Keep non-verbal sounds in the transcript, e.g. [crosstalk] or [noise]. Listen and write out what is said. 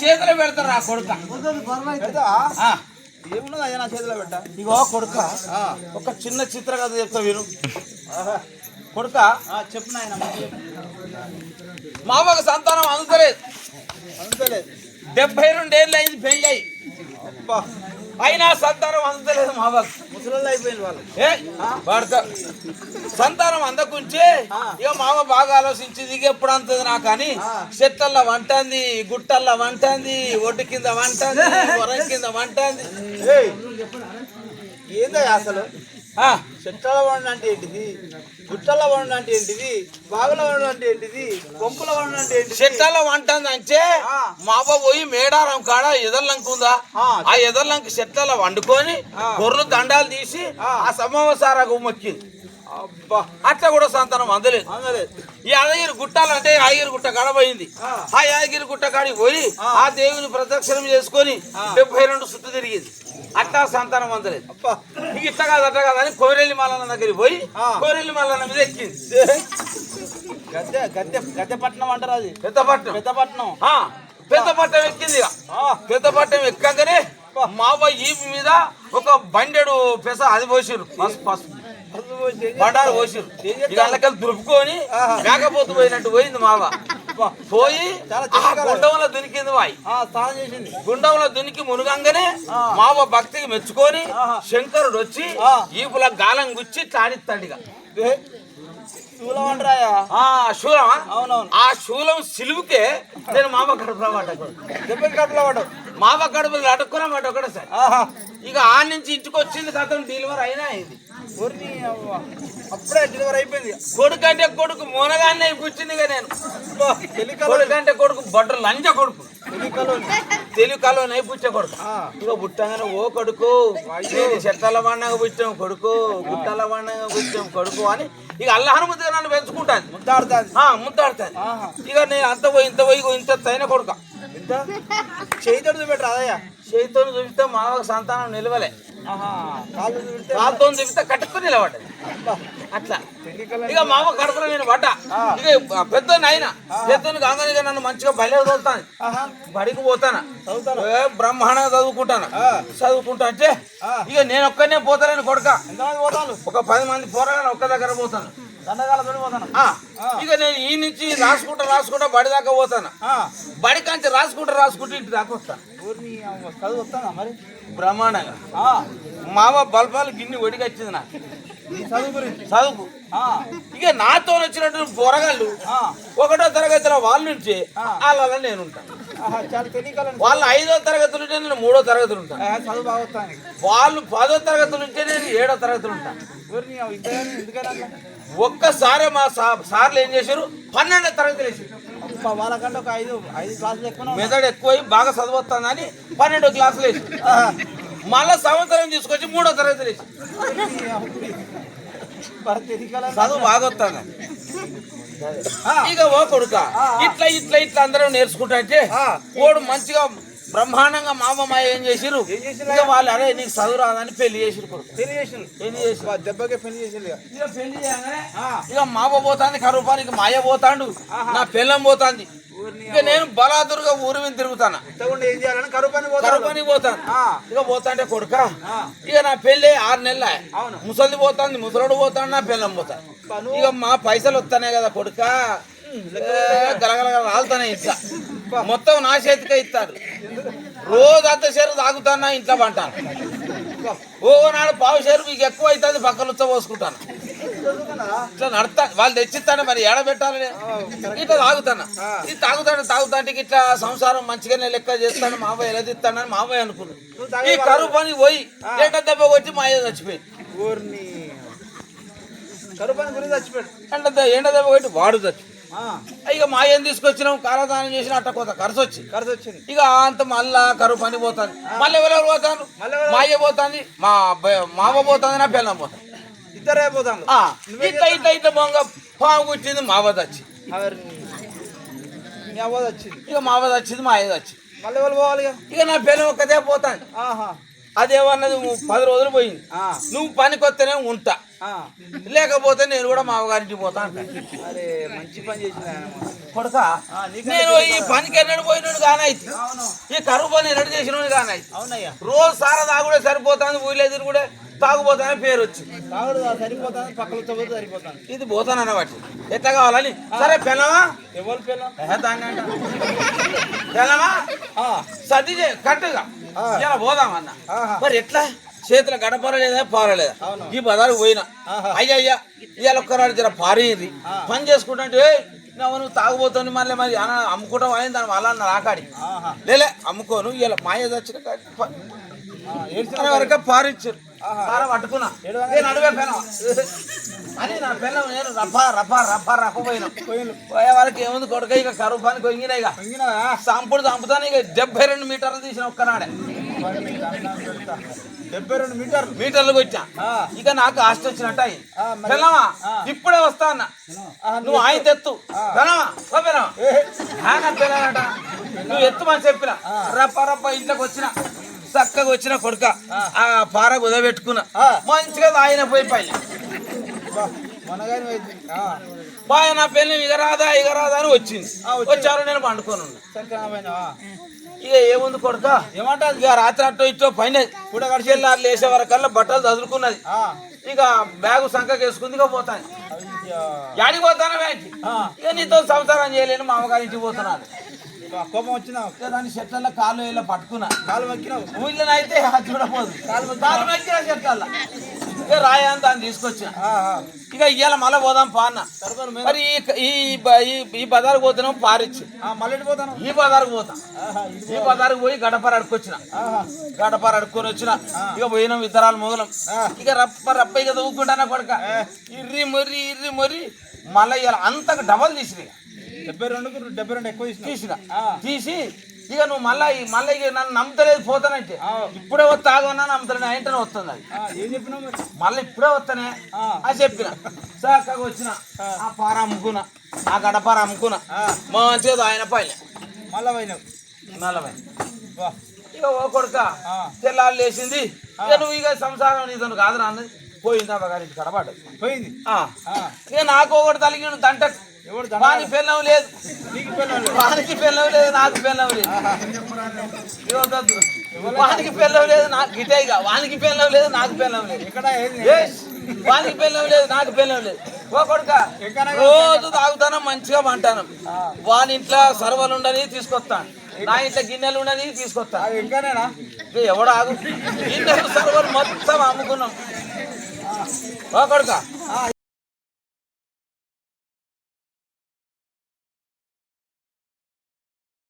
చేతిలో పెడతారు ఆ కొడుక. ఏమున్నది అయ్యా నా చేతిలో పెట్ట? ఇగో కొడుక. ఒక చిన్న చిత్ర కథ చెప్తా వీరు. కొడుక. చెప్పు నాయన. మామకు సంతానం అందుతలేదు అంతలేదు డెబ్బై రెండేళ్ళు అయింది పెళ్ళి అయినా సంతానం అందుతలేదు మామకు. అయిపోయింది వాళ్ళు. సంతానం అందకుంచి ఇక మామ బాగా ఆలోచించింది ఇక ఎప్పుడు అంతది నాకు కానీ చెట్లల్లో వంటంది గుట్టల్లో వంటంది ఒడ్డు కింద వంటంది [laughs] వరం కింద వంటంది. ఏందయ్యా అసలు? చెట్ల వండు అంటే ఏంటిది గుట్టల వండు అంటే ఏంటిది బాగుల వండు అంటే ఏంటిది కొంపుల వండు అంటే ఏంటిది వంటంది అంటే ఆ. మావ పోయి మేడారం కాడ ఎదర్లంక ఉందా ఆ. ఎదర్లంక చెట్లలో వండుకొని. గొర్రెలు దండాలు తీసి ఆ. ఆ సమవసారకు మొక్కింది అబ్బా అట్లా కూడా సంతానం అందలేదు ఈ యాదగిరి గుట్టాలంటే యాదగిరి గుట్ట కాడ పోయింది ఆ. యాదగిరి గుట్ట కాడికి పోయి ఆ. దేవుని ప్రదక్షిణం చేసుకొని. డెబ్బై రెండు చుట్టూ తిరిగింది అట్టా సంతానం అందలేదు ఇక ఇట్ట కాదు అట్ట కాదు అని కోరెల్లి మల్లన్న దగ్గరికి పోయి. కోరెల్లి మల్లన్న మీద ఎక్కింది. గద్దె గద్దె గద్దెపట్నం అంటారు అది. పెద్దపట్నం పెద్దపట్నం ఆ, పెద్దపట్నం ఎక్కింది పెద్దపట్నం ఎక్కగానే మావ ఈపు మీద ఒక బండెడు పెస అది పోసిరు పసుపు పసుపు. బండారు పోసిరు ఇక దులుపుకొని మేకపోతు పోయినట్టు పోయింది మావ. పోయి గుండంలో దునికింది వాయి. ఆ, స్నానం చేసింది. గుండంలో దునికి మునుగంగానే. మావ భక్తికి మెచ్చుకొని. శంకరుడు వచ్చి. ఈపుల గాలం గుచ్చి తాడిస్తాడిగా శూలం ఆ శూలమా? అవునవును. ఆ శూలం సిలువుకే నేను మావ కడుపులో పడ్డా కడుపులో పడ్డావు. మావ కడుపులో అడుక్కున్నా ఒకటే సార్. ఆహా. ఇక ఆ నుంచి ఇంటికి వచ్చింది కథం డెలివరీ అయినా అయింది. అప్పుడే డెలివరీ అయిపోయింది. కొడుకు అంటే కొడుకు మూనగానే కూర్చుంది ఇక నేను. కొడుకు అంటే కొడుకు బొడ్డ లంజ కొడుకు. తెలికలో తెలుగు కలో నైపుచ్చే కొడుకు. ఇక పుట్టగానే ఓ కొడుకు చెట్ల పండగ పుట్టాం కొడుకు గుట్టల పండగ పుట్టాం కొడుకు అని ఇక అల్లహనుమతిగా నన్ను పెంచుకుంటాను ముద్దాడుతాను ఆహా. ఇక నేను అంత పోయి ఇంత పోయి ఇంత తైన కొడుక. ఎంత చేయితోడు చూపెట్టరు అదయ్యా చేతితో చూపిస్తే మా సంతానం నిలవలే. కాలుతో చూపిస్తే కట్టుకుని నిలబడ్డది. అట్లా. ఇక మామ కడుపులో నేను పడ్డా. ఇక పెద్ద నాయన పెద్దను కాగానే నన్ను మంచిగా తోలుతాను ఆహా. బడికి పోతానా? చదువుతాను బ్రహ్మాండంగా చదువుకుంటాను. చదువుకుంటా అంటే. ఇక నేను ఒక్కనే పోతానని కొడక. ఒక పది మంది పోరాగానే ఒక్క దగ్గర పోతాను. ఇక నేను ఈ నుంచి రాసుకుంటా రాసుకుంటా బడి దాకా పోతాను. బడి కాంచి రాసుకుంటా రాసుకుంటా ఇంటి దాకా వస్తాను చదువు మరి? బ్రహ్మాండంగా. మామ బల్బాలు గిన్నె నాకు. నీ చదువుకు ఇక నాతో వచ్చినట్టు పోరగాళ్ళు ఒకటో తరగతిలో వాళ్ళ నుంచి. వాళ్ళ నేను ఉంటాను వాళ్ళు ఐదో తరగతులు ఉంటే నేను మూడో తరగతులు ఉంటాను. వస్తాను వాళ్ళు పదో తరగతులు ఉంటే నేను ఏడో తరగతులు ఉంటాను ఒక్కసారి మా సార్లు ఏం చేశారు? పన్నెండో తరగతులు వేసారు వాళ్ళకంటే ఒక ఐదు ఐదు క్లాసులు ఎక్కువ మెదడు ఎక్కువై బాగా చదవస్తుందని పన్నెండో క్లాసులు వేసి మళ్ళా సంవత్సరం తీసుకొచ్చి మూడో తరగతులు వేసి మరి తెలియకలని చదువు బాగా వస్తుంది ఇక ఓ కొడుక. ఇట్లా ఇట్లా ఇట్లా అందరం నేర్చుకుంటా అంటే. ఓడు మంచిగా బ్రహ్మాండంగా మామ ఏం చేసిరు? ఇక వాళ్ళు అరే నీకు చదువు రాదని పెళ్ళి చేసిరు పెళ్ళి చేసిండు. పెళ్ళి చేసి దెబ్బకే పెళ్ళి చేసిండు ఇక. ఇక పెళ్ళి చేయగానే ఇక మావ పోతాంది కరువుపానికి మాయ పోతాండు. నా పిల్లం పోతాంది. ఇక నేను బలాదురుగా ఊరి మీద తిరుగుతాను? ఇంతకుండా ఏం చేయాలని కరువు పని పోతాడు. కరువుపనికి పోతాను. ఇక పోతాంటే కొడుక. ఇక నా పెళ్ళి ఆరు నెలల. ముసలిది పోతాంది ముసలోడు పోతాడు నా పిల్లం పోతాను ఇక మా పైసలు వస్తానే కదా కొడుక. గలగలగల రాలుతానే ఇట్లా. మొత్తం నా చేతికే ఇస్తారు రోజు అర్ధ షేరు తాగుతానా ఇంట్లో పంటాను. ఓ నాడు పావు షేరు మీకు ఎక్కువ అవుతుంది పక్కన ఉచ్చ పోసుకుంటాను? ఇట్లా నడతా వాళ్ళు తెచ్చిస్తాను మరి ఏడ పెట్టాలి? ఇట్లా తాగుతాను? ఇది తాగుతాను తాగుతాంటే ఇట్లా సంసారం మంచిగానే లెక్క చేస్తాను మావయ్య ఎలా తీస్తానని మావయ్య అనుకున్నాను ఈ కరువు పని పోయి ఎండ దెబ్బ కొట్టి మా అయ్య చచ్చిపోయింది. ఊరిని కరువు పని గురించి చచ్చిపోయాడు. ఎండ దెబ్బ ఎండ దెబ్బ కొట్టి వాడు ఆ, ఇక మా అయ్యని తీసుకొచ్చినాం? కాలదానం చేసిన అట్ట కొంత ఖర్చు వచ్చి ఖర్చు వచ్చింది. ఇక అంత మళ్ళా కరువు పని పోతాను మళ్ళీ ఎవరెవరు పోతాను? మా అయ్య పోతాంది. మా మావ పోతుంది నా పిల్లం పోతాను ఇద్దరే పోతాను ఆ, ఇట్లా ఇట్లా ఇట్లా బొంగ పాము కూర్చింది మావ వచ్చి వచ్చింది ఇక మావ వచ్చింది మా అయ్య వచ్చింది మళ్ళీ వాళ్ళు పోవాలి ఇక? ఇక నా పిల్లం ఒక్కదే పోతాను ఆహా. అదేమన్నది పది రోజులు పోయింది. నువ్వు పనికొత్తేనే ఉంటా. లేకపోతే నేను కూడా మా అవ్వగారింటికి పోతా మంచి పని చేసిన కొడుక నేను ఈ పనికి ఎన్నడు పోయినాడు కానైతే ఈ కరువు పని ఎన్నడు చేసినోడు కానైతే అవునయ్యా. రోజు సారా తాగుడే సరిపోతుంది ఊళ్ళో కూడా తాగుపోతానే పేరు వచ్చి. సరిపోతాను పక్కన పోతే సరిపోతాను ఇది పోతానన్న బట్టి ఎట్లా కావాలని? సరే పెళ్ళమా? ఎవరు పిల్ల పెళ్ళమా? ఆ, సర్ది కట్టుగా. ఇలా పోదామన్న ఆహా. మరి ఎట్లా చేతులు గడపరలేదా పారలేదా. ఈ బజారుకు పోయినా. అయ్యా అయ్యా ఇవాళ ఒక్కరాడు జర పారేది. పని చేసుకుంటుంటే "ఏయ్, నువ్వు తాగుబోతుంది మళ్ళీ మరి అమ్ముకుంటాం అయింది దాని వాళ్ళ అన్న రాకాడి. లేలే అమ్ముకోను ఇలా మాయ అనే వరకే పారిచ్చారు పార పట్టుకున్నా. నేను నడువే పెనం. అని నా పెనం నేను రఫా రఫా రఫా రఫ పోయినా. పోయిన పోయే వరకు ఏముంది? కొడుక ఇక కరువు పని కొయ్యినా ఇక సంపుడు చంపుతాను ఇక డెబ్బై రెండు మీటర్లు తీసిన ఒక్కనాడే. డెబ్బై రెండు మీటర్లు. మీటర్లకు వచ్చా ఇక నాకు ఆస్తి వచ్చినట్టు ఆ. ఇప్పుడే వస్తా అన్న. నువ్వు ఆయన తెత్తు. పెళ్ళాడట నువ్వు ఎత్తుమని చెప్పిన. ఆ. రప్ప రప్ప ఇంట్లోకి వచ్చిన. చక్కగా వచ్చిన కొడుక. ఆ. పార కుదబెట్టుకున్నా. మంచిగా ఆయన పోయి పైన. బాయ్ నా పెళ్ళి ఇగరాదా ఇగరాదా అని వచ్చింది. వచ్చారు నేను పండుకొని ఉన్నా. ఇక ఏముంది కొడుక? ఏమంటారు? ఇక రాత్రి అట్టో ఇట్టో పైన కూడా కడిచెల్లారు లేసే వరకల్లా బట్టలు చదువుకున్నది ఇక బ్యాగు సంఖకి వేసుకుంది ఇక పోతాను. యాడికి పోతాను బ్యాంకి ఇక నీతో సంసారం చేయలేను మా అమ్మగారి ఇంటికి పోతున్నాను. కోపం వచ్చినావు ఇక దాని చెట్లలో కాళ్ళు ఇలా పట్టుకున్నా. కాలు మక్కినావు ఊళ్ళోనైతే అది చూడపోదు. కాలు మెక్కిన చెట్ల ఇక రాయా అని దాన్ని తీసుకొచ్చా ఆ, ఆ. ఇక ఇవాళ మళ్ళీ పోదాం పా అన్న. సరిపోను మీద. మరి ఈ ఈ బజారుకు పోతున్నాం పారిచ్చి. మళ్ళీ పోతాను? ఈ బజారుకు పోతాం. ఈ బజారుకు పోయి గడపర ఆహా. గడపర అడుక్కొని వచ్చిన. ఇక పోయినాం ఇద్దరాలు మొగలం ఆ. ఇక రప్ప రప్ప ఇక తవ్వుకుంటానా కొడక? ఇర్రి మొర్రి ఇర్రి మొర్రి. మళ్ళీ ఇలా అంతకు డబల్ తీసిన ఇక. డెబ్బై రెండుకు డెబ్బై రెండు ఎక్కువ. తీసిన. తీసి ఇక నువ్వు మళ్ళీ మళ్ళీ ఇక నన్ను నమ్మతలేదు పోతానంటే. ఇప్పుడే వస్తా ఆగమన్నా నమ్ముతాను వెంటనే వస్తుంది అది. ఏం చెప్పినావు మళ్ళీ ఇప్పుడే వస్తానే. అని చెప్పిన. చక్కగా వచ్చిన ఆ. పార అమ్ముకున్నా ఆ గడపార అమ్ముకున్నా. మంచిగా ఆయన పైన. మళ్ళా బా, ఇక ఓ కొడుక ఆ, తెల్లారు లేచింది. ఇక నువ్వు ఇక సంసారం నీతో కాదు అన్నది. పోయింది అమ్మగారింటి కడబడ్డది పోయింది? ఇక నాకు ఒకటి తలిగి దంట వానికి పెళ్ళం లేదు. వానికి పెళ్ళం లేదు నాకు పెళ్ళం లేదు. వానికి పెళ్ళం లేదు నాకు గిటే ఇక వానికి పెళ్ళం లేదు నాకు పెళ్ళం లేదు. వానికి పెళ్ళం లేదు నాకు పెళ్ళం లేదు. ఓ కొడుక రోజు తాగుతాను మంచిగా పంటాను ఆ, వాని ఇంట్లో సర్వలు ఉండని తీసుకొస్తాను. నా ఇంట్లో గిన్నెలు ఉండని తీసుకొస్తాను. ఇంకానేనా ఎవడు ఆగు. గిన్నెలు సర్వలు మొత్తం అమ్ముకున్నాం. ఓ కొడుక.